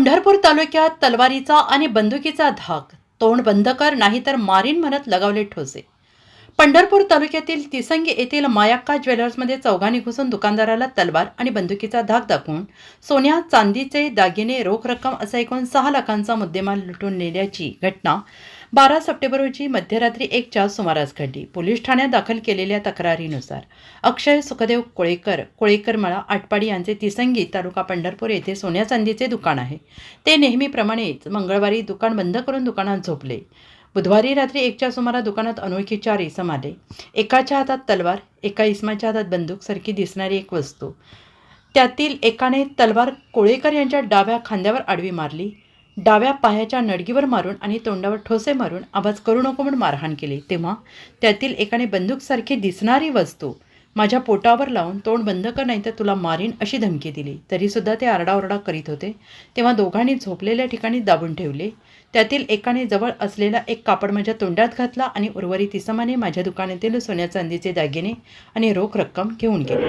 पंढरपूर तालुक्यात तलवारीचा आणि बंदुकीचा धाक. तोंड बंद कर नाहीतर मारीन म्हणत लगावले ठोसे. पंढरपूर तालुक्यातील तिसंगी येथील मायाक्का ज्वेलर्समध्ये चौघांनी घुसून दुकानदाराला तलवार आणि बंदुकीचा धाक दाखवून सोन्या चांदीचे दागिने रोख रक्कम असा एकूण सहा लाखांचा मुद्देमाल लुटून नेल्याची घटना बारा सप्टेंबर रोजी मध्यरात्री एकच्या सुमारास घडली. पोलीस ठाण्यात दाखल केलेल्या तक्रारीनुसार अक्षय सुखदेव कोळेकर कोळेकरमळा आटपाडी यांचे तिसंगी तालुका पंढरपूर येथे सोन्या चांदीचे दुकान आहे. ते नेहमीप्रमाणेच मंगळवारी दुकान बंद करून दुकानात झोपले. बुधवारी रात्री एकच्या सुमारास दुकानात अनोळखी चार इसम आले एकाच्या हातात तलवार एका इसमाच्या हातात बंदूक सारखी दिसणारी एक वस्तू. त्यातील एकाने तलवार कोळेकर यांच्या डाव्या खांद्यावर आडवी मारली. डाव्या पायाच्या नडगीवर मारून आणि तोंडावर ठोसे मारून आवाज करू नको म्हणून मारहाण केली. तेव्हा त्यातील एकाने बंदूकसारखी दिसणारी वस्तू माझ्या पोटावर लावून तोंड बंद कर नाही तर तुला मारीन अशी धमकी दिली. तरीसुद्धा ते आरडाओरडा करीत होते. तेव्हा दोघांनी झोपलेल्या ठिकाणी दाबून ठेवले. त्यातील एकाने जवळ असलेला एक कापड माझ्या तोंडात घातला आणि उर्वरित इसमाने माझ्या दुकानातील सोन्या चांदीचे दागिने आणि रोख रक्कम घेऊन गेले.